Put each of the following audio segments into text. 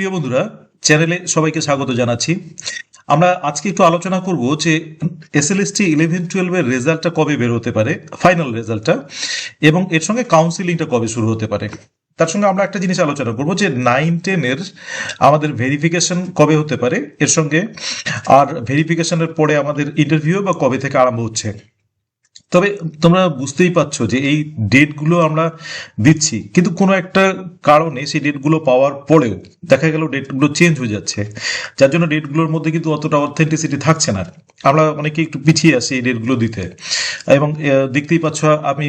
প্রিয় বন্ধুরা, চ্যানেলে সবাইকে স্বাগত জানাচ্ছি। আমরা আজকে একটু আলোচনা করব যে এসএলএসটি ইলেভেন টুয়েলভের রেজাল্টটা কবে বের হতে পারে ফাইনাল রেজাল্টটা, এবং এর সঙ্গে কাউন্সিলিংটা কবে শুরু হতে পারে। তার সঙ্গে আমরা একটা জিনিস আলোচনা করব যে নাইন টেনের আমাদের ভেরিফিকেশন কবে হতে পারে, এর সঙ্গে, আর ভেরিফিকেশনের পরে আমাদের ইন্টারভিউ বা কবে থেকে আরম্ভ হচ্ছে। তবে তোমরা বুঝতেই পারছ যে এই ডেটগুলো আমরা দিচ্ছি, কিন্তু কোনো একটা কারণে সেই ডেটগুলো পাওয়ার পরেও দেখা গেল ডেটগুলো চেঞ্জ হয়ে যাচ্ছে। যার জন্য ডেটগুলোর মধ্যে কিন্তু অতটা অথেন্টিসিটি থাকছে না। আমরা অনেকে একটু পিছিয়ে আসি এই ডেটগুলো দিতে। এবং দেখতেই পাচ্ছ আমি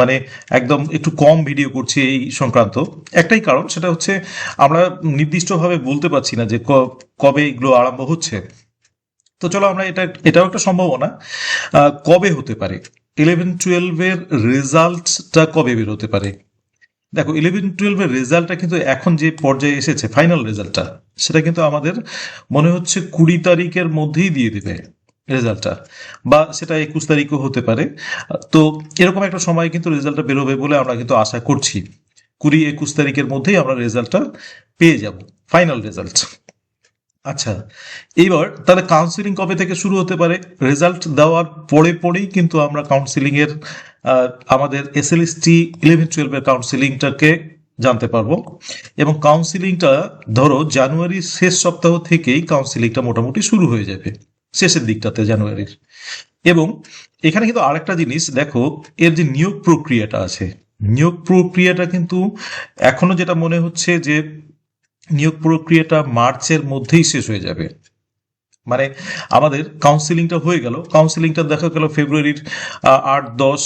মানে একদম একটু কম ভিডিও করছি এই সংক্রান্ত। একটাই কারণ, সেটা হচ্ছে আমরা নির্দিষ্টভাবে বলতে পারছি না যে কবে এগুলো আরম্ভ হচ্ছে। তো চলো আমরা এটা, এটাও একটা সম্ভাবনা। কবে হতে পারে? ইলেভেন টুয়েলভের রেজাল্টটা কবে বেরোতে পারে? দেখো, ইলেভেন টুয়েলভের রেজাল্টটা কিন্তু এখন যে পর্যায়ে এসেছে, ফাইনাল রেজাল্টটা, সেটা কিন্তু আমাদের মনে হচ্ছে কুড়ি তারিখের মধ্যেই দিয়ে দেবে রেজাল্টটা, বা সেটা একুশ তারিখও হতে পারে। তো এরকম একটা সময় কিন্তু রেজাল্টটা বেরোবে বলে আমরা কিন্তু আশা করছি। কুড়ি, একুশ তারিখের মধ্যেই আমরা রেজাল্টটা পেয়ে যাব, ফাইনাল রেজাল্ট। আচ্ছা এইবার তাহলে কাউন্সিলিং কবে থেকে শুরু হতে পারে? রেজাল্ট দেওয়ার পরে পরেই কিন্তু আমরা কাউন্সিলিং এর আমাদের এসএলএসটি ইলেভেন টুয়েলভের কাউন্সিলিংটাকে জানতে পারব। এবং কাউন্সিলিংটা ধরো জানুয়ারির শেষ সপ্তাহ থেকেই কাউন্সিলিংটা মোটামুটি শুরু হয়ে যাবে, শেষের দিকটাতে জানুয়ারির। এবং এখানে কিন্তু আরেকটা জিনিস, দেখো, এর যে নিয়োগ প্রক্রিয়াটা আছে, নিয়োগ প্রক্রিয়াটা কিন্তু এখনও যেটা মনে হচ্ছে যে নিয়োগ প্রক্রিয়াটা মার্চের মধ্যেই শেষ হয়ে যাবে। মানে আমাদের কাউন্সিলিংটা হয়ে গেল। কাউন্সিলিংটা দেখা গেল ফেব্রুয়ারির আট, দশ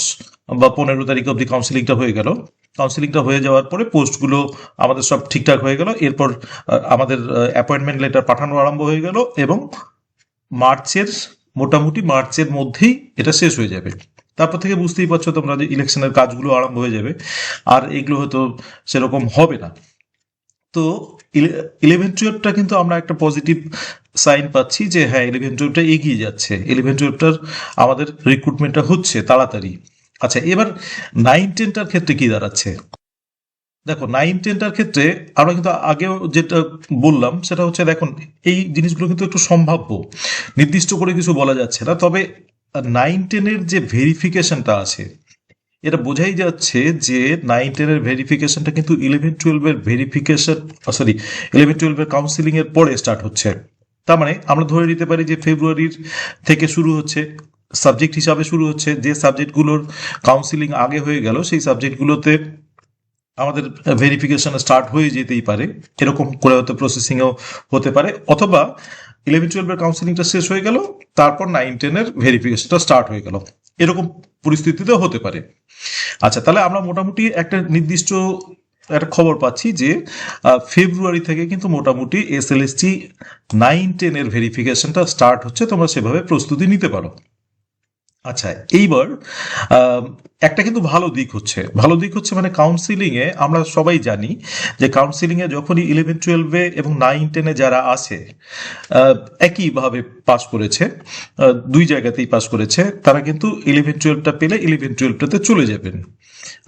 বা পনেরো তারিখ অবধি কাউন্সিলিংটা হয়ে গেল। কাউন্সিলিংটা হয়ে যাওয়ার পরে পোস্টগুলো আমাদের সব ঠিকঠাক হয়ে গেল। এরপর আমাদের অ্যাপয়েন্টমেন্ট লেটার পাঠানো আরম্ভ হয়ে গেল এবং মার্চের, মোটামুটি মার্চের মধ্যেই এটা শেষ হয়ে যাবে। তারপর থেকে বুঝতেই পারছ তোমরা যে ইলেকশনের কাজগুলো আরম্ভ হয়ে যাবে। আর এগুলো হয়তো সেরকম হবে না। তো ইলেভেন টুয়েলভটা কিন্তু আমরা একটা পজিটিভ সাইন পাচ্ছি যে হ্যাঁ ইলেভেন টুয়েলভটা এগিয়ে যাচ্ছে। ইলেভেন টুয়েলভটার আমাদের রিক্রুটমেন্টটা হচ্ছে তাড়াতাড়ি। আচ্ছা এবার নাইন টেনটার ক্ষেত্রে কি দাঁড়াচ্ছে? দেখো নাইন টেনটার ক্ষেত্রে আমরা কিন্তু আগেও যেটা বললাম, সেটা হচ্ছে দেখুন, এই জিনিসগুলো কিন্তু একটু সম্ভাব্য। নির্দিষ্ট করে কিছু বলা যাচ্ছে না, তবে নাইন টেনের যে ভেরিফিকেশনটা আছে এটা বোঝাই যাচ্ছে যে নাইন টেনের ভেরিফিকেশনটা কিন্তু ইলেভেন টুয়েলভের ভেরিফিকেশন সরি ইলেভেন টুয়েলভের কাউন্সিলিং এর পরে স্টার্ট হচ্ছে। তার মানে আমরা ধরে নিতে পারি যে ফেব্রুয়ারির থেকে শুরু হচ্ছে সাবজেক্ট হিসাবে শুরু হচ্ছে, যে সাবজেক্টগুলোর কাউন্সিলিং আগে হয়ে গেল, সেই সাবজেক্টগুলোতে আমাদের ভেরিফিকেশন স্টার্ট হয়ে যেতেই পারে। এরকম করে হয়তো প্রসেসিংও হতে পারে। অথবা ইলেভেন টুয়েলভের কাউন্সিলিংটা শেষ হয়ে গেল, তারপর নাইন টেনের ভেরিফিকেশনটা স্টার্ট হয়ে গেল। এরকম পরিস্থিতিতেও হতে পারে। আচ্ছা তাহলে আমরা মোটামুটি একটা নির্দিষ্ট একটা খবর পাচ্ছি যে ফেব্রুয়ারি থেকে কিন্তু মোটামুটি S L S T nine টেনের ভেরিফিকেশনটা স্টার্ট হচ্ছে, তোমরা সেভাবে প্রস্তুতি নিতে পারো। আচ্ছা এইবার একটা কিন্তু ভালো দিক হচ্ছে। ভালো দিক হচ্ছে মানে কাউন্সিলিং এ আমরা সবাই জানি যে কাউন্সিলিং এ যখনই ইলেভেন টুয়েলভে এবং নাইন টেনে যারা আছে একইভাবে পাস করেছে দুই জায়গাতেই পাস করেছে, তারা কিন্তু ইলেভেন টুয়েলভটা পেলে ইলেভেন টুয়েলভটাতে চলে যাবেন।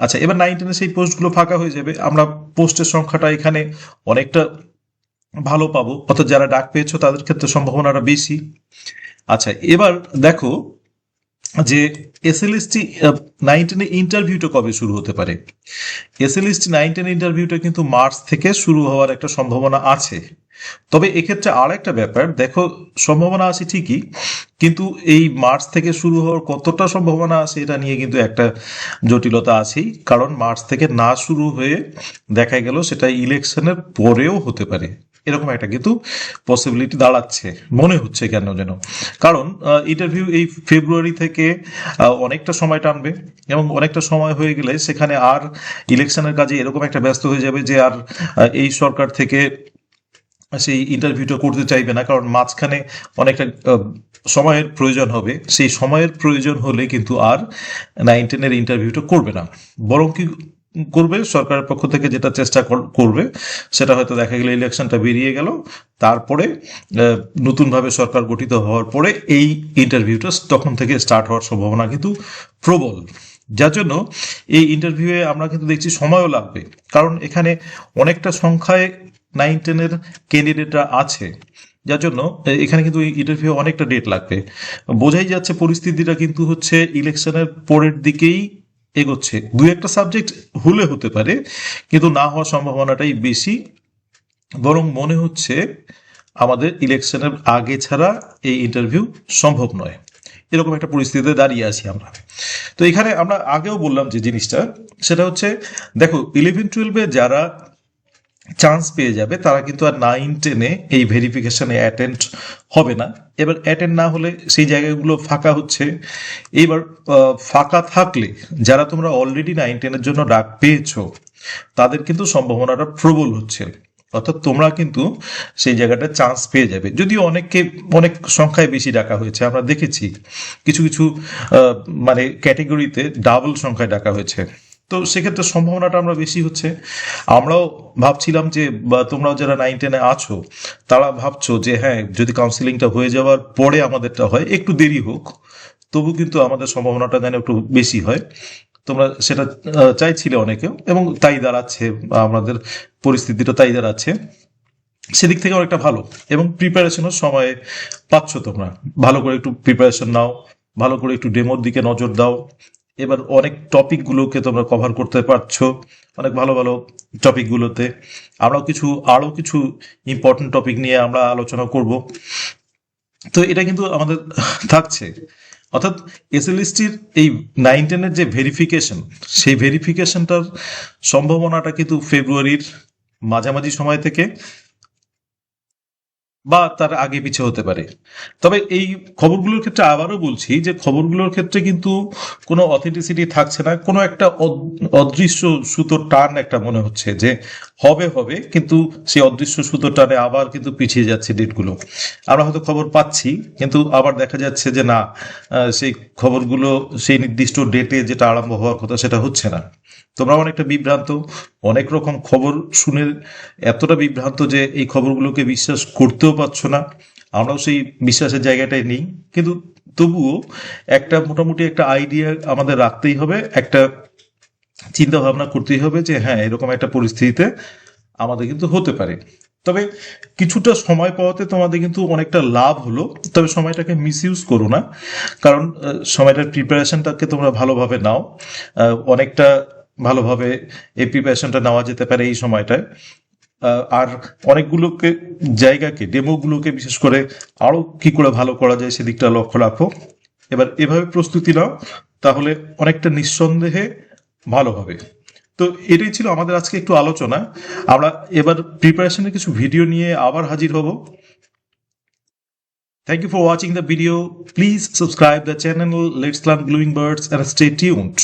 আচ্ছা এবার নাইন টেনে সেই পোস্টগুলো ফাঁকা হয়ে যাবে। আমরা পোস্টের সংখ্যাটা এখানে অনেকটা ভালো পাবো। অর্থাৎ যারা ডাক পেয়েছ, তাদের ক্ষেত্রে সম্ভাবনাটা বেশি। আচ্ছা এবার দেখো যে এসএলএসটি নাইনটিনে ইন্টারভিউটা কবে শুরু হতে পারে? এসএলএসটি নাইনটিন ইন্টারভিউটা কিন্তু মার্চ থেকে শুরু হওয়ার একটা সম্ভাবনা আছে। তবে এক্ষেত্রে আর একটা ব্যাপার, দেখো, সম্ভাবনা আছে ঠিকই, কিন্তু এই মার্চ থেকে শুরু হওয়ার কতটা সম্ভাবনা আছে এটা নিয়ে কিন্তু একটা জটিলতা আছেই, কারণ মার্চ থেকে না শুরু হয়ে দেখা গেল সেটা ইলেকশনের পরেও হতে পারে। এরকম একটা কিন্তু পসিবিলিটি দাঁড়াচ্ছে। মনে হচ্ছে কেন যেন। কারণ ইন্টারভিউ এই ফেব্রুয়ারি থেকে অনেকটা সময় টানবে এবং অনেকটা সময় হয়ে গেলে সেখানে আর ইলেকশনের কাজে এরকম একটা ব্যস্ত হয়ে যাবে যে আর এই সরকার থেকে সেই ইন্টারভিউটা করতে চাইবে না। কারণ মাঝখানে অনেকটা সময়ের প্রয়োজন হবে। সেই সময়ের প্রয়োজন হলে কিন্তু আর নাইন টেনের ইন্টারভিউটা করবে না। বরং কি করবে, সরকারের পক্ষ থেকে যেটা চেষ্টা কর- করবে, সেটা হয়তো দেখা গেল ইলেকশনটা বেরিয়ে গেল। তারপরে নতুনভাবে সরকার গঠিত হওয়ার পরে এই ইন্টারভিউটা তখন থেকে স্টার্ট হওয়ার সম্ভাবনা কিন্তু প্রবল। যার জন্য এই ইন্টারভিউয়ে আমরা কিন্তু দেখছি সময়ও লাগবে। কারণ এখানে অনেকটা সংখ্যায় নাইন টেনের ক্যান্ডিডেটরা আছে। যার জন্য এখানে কিন্তু ইন্টারভিউ অনেকটা ডেট লাগবে। বোঝাই যাচ্ছে পরিস্থিতিটা কিন্তু হচ্ছে ইলেকশনের পরের দিকেই এগোচ্ছে। দু একটা সাবজেক্ট হলে হতে পারে, কিন্তু না হওয়ার সম্ভাবনাটাই বেশি। বরং মনে হচ্ছে আমাদের ইলেকশনের আগে ছাড়া এই ইন্টারভিউ সম্ভব নয়। এরকম একটা পরিস্থিতিতে দাঁড়িয়ে আছি আমরা। তো এখানে আমরা আগেও বললাম যে জিনিসটা, সেটা হচ্ছে, দেখো ইলেভেন টুয়েলভে যারা চান্স পেয়ে যাবে, তারা কিন্তু আর নাইন টেনে এই ভেরিফিকেশনে অ্যাটেন্ড হবে না। এবার অ্যাটেন্ড না হলে সেই জায়গাগুলো ফাঁকা হচ্ছে। এবার ফাঁকা থাকলে যারা তোমরা অলরেডি নাইন টেনের জন্য ডাক পেয়েছ, তাদের কিন্তু সম্ভাবনাটা প্রবল হচ্ছে। অর্থাৎ তোমরা কিন্তু সেই জায়গাটা চান্স পেয়ে যাবে। যদিও অনেককে, অনেক সংখ্যায় বেশি ডাকা হয়েছে, আমরা দেখেছি। কিছু কিছু মানে ক্যাটেগরিতে ডাবল সংখ্যায় ডাকা হয়েছে। তো সেক্ষেত্রে সম্ভাবনাটা আমরা বেশি হচ্ছে। আমরাও ভাবছিলাম যে, বা তোমরাও যারা নাইন টেনে আছো, তারা ভাবছ যে হ্যাঁ যদি কাউন্সিলিংটা হয়ে যাওয়ার পরে আমাদেরটা হয়, একটু দেরি হোক, তবু কিন্তু আমাদের সম্ভাবনাটা যেন একটু বেশি হয়। তোমরা সেটা চাইছিলে অনেকেও, এবং তাই দাঁড়াচ্ছে, আমাদের পরিস্থিতিটা তাই দাঁড়াচ্ছে। সেদিক থেকে অনেকটা ভালো, এবং প্রিপারেশনের সময় পাচ্ছ তোমরা। ভালো করে একটু প্রিপারেশন নাও, ভালো করে একটু ডেমোর দিকে নজর দাও এবার অনেক টপিকগুলোকে তোমরা কভার করতে পারছ, অনেক ভালো ভালো টপিকগুলোতে আমরাও কিছু, আরও কিছু ইম্পর্টেন্ট টপিক নিয়ে আমরা আলোচনা করব। তো এটা কিন্তু আমাদের থাকছে। অর্থাৎ এসএলএসটির এই নাইন টেনের যে ভেরিফিকেশন সেই ভেরিফিকেশনটার সম্ভাবনাটা কিন্তু ফেব্রুয়ারির মাঝামাঝি সময় থেকে বা তার আগে পিছে হতে পারে। তবে এই খবরগুলোর ক্ষেত্রে আবারও বলছি যে খবরগুলোর ক্ষেত্রে কিন্তু কোনো অথেন্টিসিটি থাকছে না। কোনো একটা অদ- অদৃশ্য সুতোর টান একটা মনে হচ্ছে যে হবে হবে, কিন্তু সেই অদৃশ্য সুতোর টানে আবার কিন্তু পিছিয়ে যাচ্ছে ডেটগুলো। আমরা হয়তো খবর পাচ্ছি, কিন্তু আবার দেখা যাচ্ছে যে না সেই খবরগুলো সেই নির্দিষ্ট ডেটে যেটা আরম্ভ হওয়ার কথা সেটা হচ্ছে না। তোমরা অনেকটা বিভ্রান্ত। অনেক রকম খবর শুনে এতটা বিভ্রান্ত যে এই খবরগুলোকে বিশ্বাস করতেও পারছ না। আমরাও সেই বিশ্বাসের জায়গাটায় নেই। কিন্তু তবুও একটা মোটামুটি একটা আইডিয়া আমাদের রাখতেই হবে, একটা চিন্তা ভাবনা করতেই হবে যে হ্যাঁ এরকম একটা পরিস্থিতিতে আমাদের কিন্তু হতে পারে। তবে কিছুটা সময় পাওয়াতে তোমাদের কিন্তু অনেকটা লাভ হলো। তবে সময়টাকে মিস ইউজ করো না। কারণ সময়টার প্রিপারেশনটাকে তোমরা ভালোভাবে নাও। অনেকটা ভালোভাবে এই প্রিপারেশনটা নেওয়া যেতে পারে এই সময়টায়। আর অনেকগুলোকে জায়গাকে ডেমোগুলোকে বিশেষ করে আরও কি করে ভালো করা যায় সেদিকটা লক্ষ্য রাখো। এবার এভাবে প্রস্তুতি নাও, তাহলে অনেকটা নিঃসন্দেহে ভালো হবে। তো এটাই ছিল আমাদের আজকে একটু আলোচনা। আমরা এবার প্রিপারেশনের কিছু ভিডিও নিয়ে আবার হাজির হব। Thank you for watching the video. Please subscribe the channel. Let's Learn Glowing Birds and stay tuned.